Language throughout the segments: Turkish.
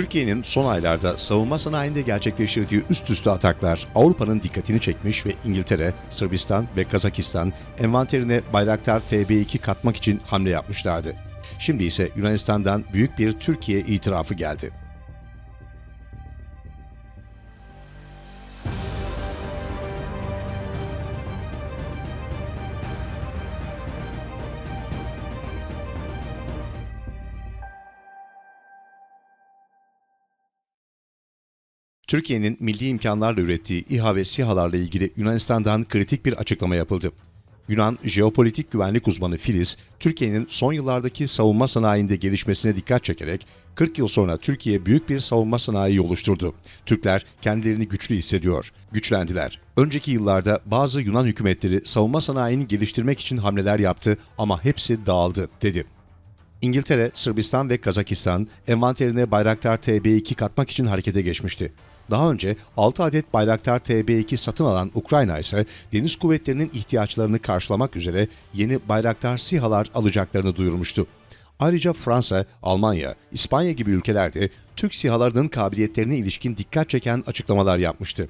Türkiye'nin son aylarda savunma sanayinde gerçekleştirdiği üst üste ataklar Avrupa'nın dikkatini çekmiş ve İngiltere, Sırbistan ve Kazakistan envanterine Bayraktar TB2 katmak için hamle yapmışlardı. Şimdi ise Yunanistan'dan büyük bir Türkiye itirafı geldi. Türkiye'nin milli imkanlarla ürettiği İHA ve SİHA'larla ilgili Yunanistan'dan kritik bir açıklama yapıldı. Yunan jeopolitik güvenlik uzmanı Filiz, Türkiye'nin son yıllardaki savunma sanayinde gelişmesine dikkat çekerek 40 yıl sonra Türkiye büyük bir savunma sanayi oluşturdu. Türkler kendilerini güçlü hissediyor, güçlendiler. Önceki yıllarda bazı Yunan hükümetleri savunma sanayini geliştirmek için hamleler yaptı ama hepsi dağıldı, dedi. İngiltere, Sırbistan ve Kazakistan envanterine Bayraktar TB2 katmak için harekete geçmişti. Daha önce 6 adet Bayraktar TB2 satın alan Ukrayna ise deniz kuvvetlerinin ihtiyaçlarını karşılamak üzere yeni Bayraktar SİHA'lar alacaklarını duyurmuştu. Ayrıca Fransa, Almanya, İspanya gibi ülkeler de Türk SİHA'larının kabiliyetlerine ilişkin dikkat çeken açıklamalar yapmıştı.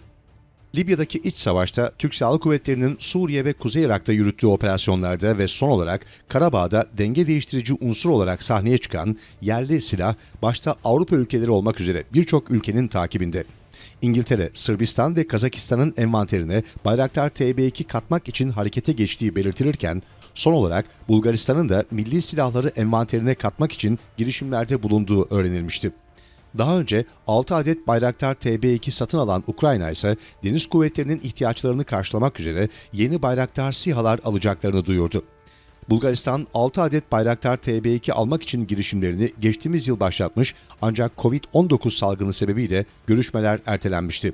Libya'daki iç savaşta Türk Silahlı Kuvvetleri'nin Suriye ve Kuzey Irak'ta yürüttüğü operasyonlarda ve son olarak Karabağ'da denge değiştirici unsur olarak sahneye çıkan yerli silah başta Avrupa ülkeleri olmak üzere birçok ülkenin takibinde. İngiltere, Sırbistan ve Kazakistan'ın envanterine Bayraktar TB2 katmak için harekete geçtiği belirtilirken, son olarak Bulgaristan'ın da milli silahları envanterine katmak için girişimlerde bulunduğu öğrenilmişti. Daha önce 6 adet Bayraktar TB2 satın alan Ukrayna ise deniz kuvvetlerinin ihtiyaçlarını karşılamak üzere yeni Bayraktar SİHA'lar alacaklarını duyurdu. Bulgaristan 6 adet Bayraktar TB2 almak için girişimlerini geçtiğimiz yıl başlatmış ancak Covid-19 salgını sebebiyle görüşmeler ertelenmişti.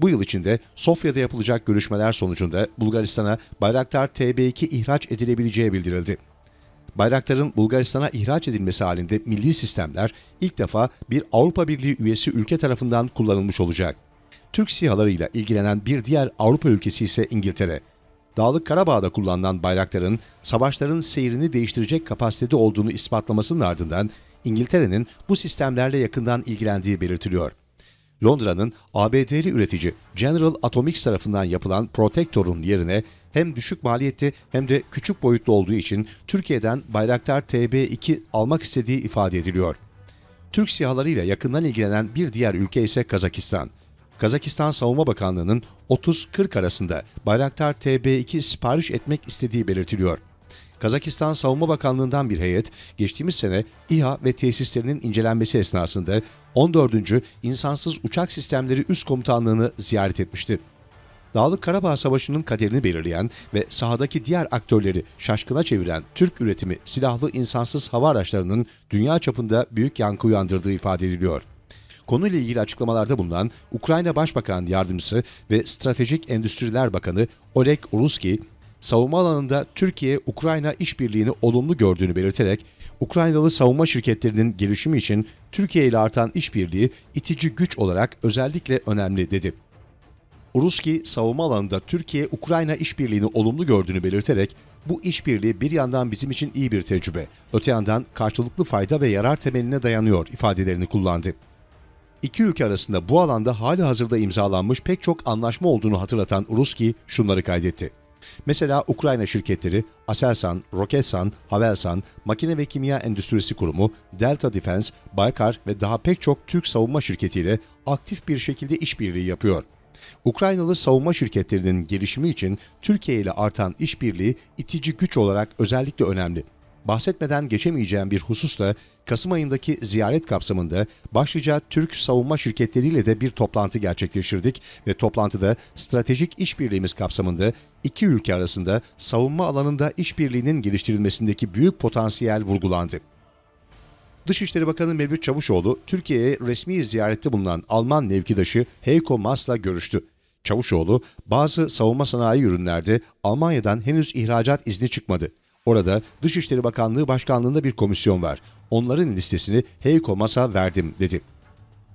Bu yıl içinde Sofya'da yapılacak görüşmeler sonucunda Bulgaristan'a Bayraktar TB2 ihraç edilebileceği bildirildi. Bayraktar'ın Bulgaristan'a ihraç edilmesi halinde milli sistemler ilk defa bir Avrupa Birliği üyesi ülke tarafından kullanılmış olacak. Türk SİHA'larıyla ilgilenen bir diğer Avrupa ülkesi ise İngiltere. Dağlık Karabağ'da kullanılan bayrakların savaşların seyrini değiştirecek kapasitede olduğunu ispatlamasının ardından İngiltere'nin bu sistemlerle yakından ilgilendiği belirtiliyor. Londra'nın ABD'li üretici General Atomics tarafından yapılan Protector'un yerine hem düşük maliyetli hem de küçük boyutlu olduğu için Türkiye'den Bayraktar TB2 almak istediği ifade ediliyor. Türk sihalarıyla yakından ilgilenen bir diğer ülke ise Kazakistan. Kazakistan Savunma Bakanlığı'nın 30-40 arasında Bayraktar TB2 sipariş etmek istediği belirtiliyor. Kazakistan Savunma Bakanlığı'ndan bir heyet, geçtiğimiz sene İHA ve tesislerinin incelenmesi esnasında 14. İnsansız Uçak Sistemleri Üst Komutanlığı'nı ziyaret etmişti. Dağlık Karabağ Savaşı'nın kaderini belirleyen ve sahadaki diğer aktörleri şaşkına çeviren Türk üretimi silahlı insansız hava araçlarının dünya çapında büyük yankı uyandırdığı ifade ediliyor. Konuyla ilgili açıklamalarda bulunan Ukrayna Başbakan Yardımcısı ve Stratejik Endüstriler Bakanı Oleg Uruski, savunma alanında Türkiye-Ukrayna işbirliğini olumlu gördüğünü belirterek, Ukraynalı savunma şirketlerinin gelişimi için Türkiye ile artan işbirliği itici güç olarak özellikle önemli dedi. Uruski, savunma alanında Türkiye-Ukrayna işbirliğini olumlu gördüğünü belirterek, bu işbirliği bir yandan bizim için iyi bir tecrübe, öte yandan karşılıklı fayda ve yarar temeline dayanıyor ifadelerini kullandı. İki ülke arasında bu alanda hali hazırda imzalanmış pek çok anlaşma olduğunu hatırlatan Uruski şunları kaydetti. Mesela Ukrayna şirketleri Aselsan, Roketsan, Havelsan, Makine ve Kimya Endüstrisi Kurumu, Delta Defense, Baykar ve daha pek çok Türk savunma şirketiyle aktif bir şekilde işbirliği yapıyor. Ukraynalı savunma şirketlerinin gelişimi için Türkiye ile artan işbirliği itici güç olarak özellikle önemli. Bahsetmeden geçemeyeceğim bir husus da Kasım ayındaki ziyaret kapsamında başlıca Türk savunma şirketleriyle de bir toplantı gerçekleştirdik ve toplantıda stratejik işbirliğimiz kapsamında iki ülke arasında savunma alanında işbirliğinin geliştirilmesindeki büyük potansiyel vurgulandı. Dışişleri Bakanı Mevlüt Çavuşoğlu, Türkiye'ye resmi ziyarette bulunan Alman mevkidaşı Heiko Maas'la görüştü. Çavuşoğlu, bazı savunma sanayi ürünlerde Almanya'dan henüz ihracat izni çıkmadı. Orada Dışişleri Bakanlığı Başkanlığı'nda bir komisyon var. Onların listesini Heiko Maas'a verdim dedi.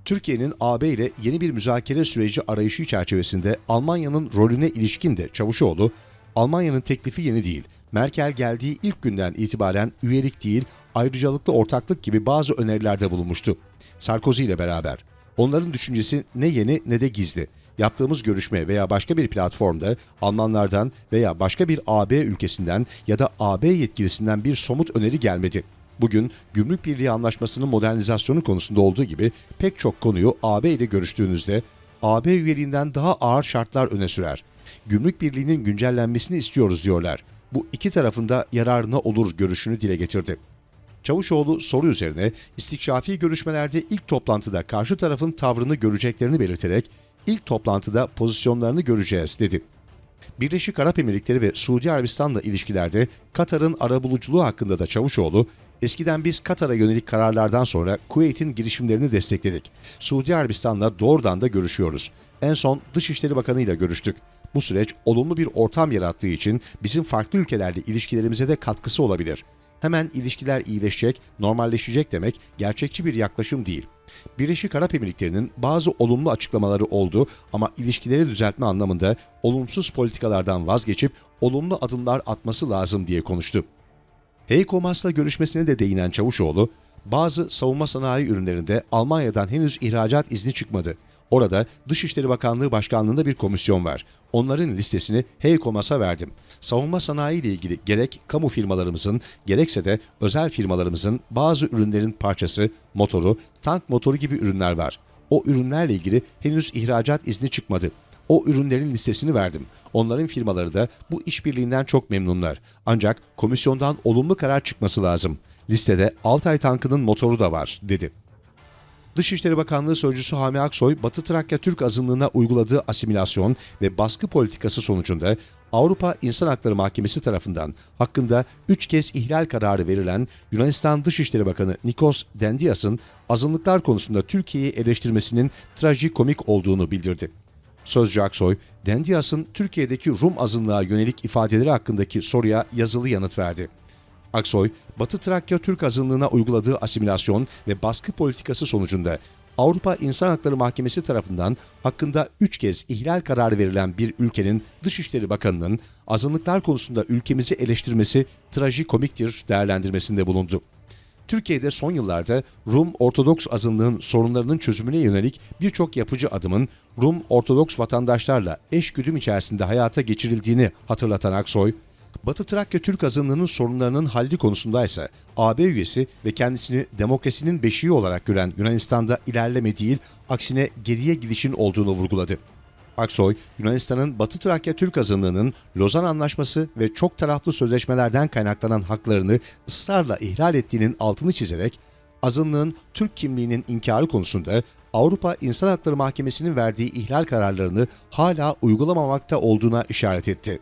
Türkiye'nin AB ile yeni bir müzakere süreci arayışı çerçevesinde Almanya'nın rolüne ilişkin de Çavuşoğlu, Almanya'nın teklifi yeni değil. Merkel geldiği ilk günden itibaren üyelik değil, ayrıcalıklı ortaklık gibi bazı önerilerde bulunmuştu. Sarkozy ile beraber. Onların düşüncesi ne yeni ne de gizli. Yaptığımız görüşme veya başka bir platformda Almanlardan veya başka bir AB ülkesinden ya da AB yetkilisinden bir somut öneri gelmedi. Bugün Gümrük Birliği Anlaşması'nın modernizasyonu konusunda olduğu gibi pek çok konuyu AB ile görüştüğünüzde AB üyeliğinden daha ağır şartlar öne sürer. Gümrük Birliği'nin güncellenmesini istiyoruz diyorlar. Bu iki tarafında yararına olur görüşünü dile getirdi. Çavuşoğlu soru üzerine istikşafi görüşmelerde ilk toplantıda karşı tarafın tavrını göreceklerini belirterek ilk toplantıda pozisyonlarını göreceğiz dedi. Birleşik Arap Emirlikleri ve Suudi Arabistan'la ilişkilerde Katar'ın arabuluculuğu hakkında da Çavuşoğlu, eskiden biz Katar'a yönelik kararlardan sonra Kuveyt'in girişimlerini destekledik. Suudi Arabistan'la doğrudan da görüşüyoruz. En son Dışişleri Bakanı ile görüştük. Bu süreç olumlu bir ortam yarattığı için bizim farklı ülkelerle ilişkilerimize de katkısı olabilir. Hemen ilişkiler iyileşecek, normalleşecek demek gerçekçi bir yaklaşım değil. Birleşik Arap Emirlikleri'nin bazı olumlu açıklamaları oldu ama ilişkileri düzeltme anlamında olumsuz politikalardan vazgeçip olumlu adımlar atması lazım diye konuştu. Heiko Maas'la görüşmesine de değinen Çavuşoğlu, bazı savunma sanayi ürünlerinde Almanya'dan henüz ihracat izni çıkmadı. Orada Dışişleri Bakanlığı Başkanlığı'nda bir komisyon var. Onların listesini Heiko Maas'a verdim. Savunma sanayi ile ilgili gerek kamu firmalarımızın gerekse de özel firmalarımızın bazı ürünlerin parçası, motoru, tank motoru gibi ürünler var. O ürünlerle ilgili henüz ihracat izni çıkmadı. O ürünlerin listesini verdim. Onların firmaları da bu işbirliğinden çok memnunlar. Ancak komisyondan olumlu karar çıkması lazım. Listede Altay tankının motoru da var, dedi. Dışişleri Bakanlığı Sözcüsü Hami Aksoy, Batı Trakya Türk azınlığına uyguladığı asimilasyon ve baskı politikası sonucunda Avrupa İnsan Hakları Mahkemesi tarafından hakkında 3 kez ihlal kararı verilen Yunanistan Dışişleri Bakanı Nikos Dendias'ın azınlıklar konusunda Türkiye'yi eleştirmesinin trajikomik olduğunu bildirdi. Sözcü Aksoy, Dendias'ın Türkiye'deki Rum azınlığa yönelik ifadeleri hakkındaki soruya yazılı yanıt verdi. Aksoy, Batı Trakya Türk azınlığına uyguladığı asimilasyon ve baskı politikası sonucunda Avrupa İnsan Hakları Mahkemesi tarafından hakkında 3 kez ihlal kararı verilen bir ülkenin Dışişleri Bakanı'nın azınlıklar konusunda ülkemizi eleştirmesi trajikomiktir değerlendirmesinde bulundu. Türkiye'de son yıllarda Rum Ortodoks azınlığın sorunlarının çözümüne yönelik birçok yapıcı adımın Rum Ortodoks vatandaşlarla eş güdüm içerisinde hayata geçirildiğini hatırlatan Aksoy, Batı Trakya Türk azınlığının sorunlarının halli konusundaysa AB üyesi ve kendisini demokrasinin beşiği olarak gören Yunanistan'da ilerleme değil, aksine geriye gidişin olduğunu vurguladı. Aksoy, Yunanistan'ın Batı Trakya Türk azınlığının Lozan Anlaşması ve çok taraflı sözleşmelerden kaynaklanan haklarını ısrarla ihlal ettiğinin altını çizerek, azınlığın Türk kimliğinin inkarı konusunda Avrupa İnsan Hakları Mahkemesi'nin verdiği ihlal kararlarını hala uygulamamakta olduğuna işaret etti.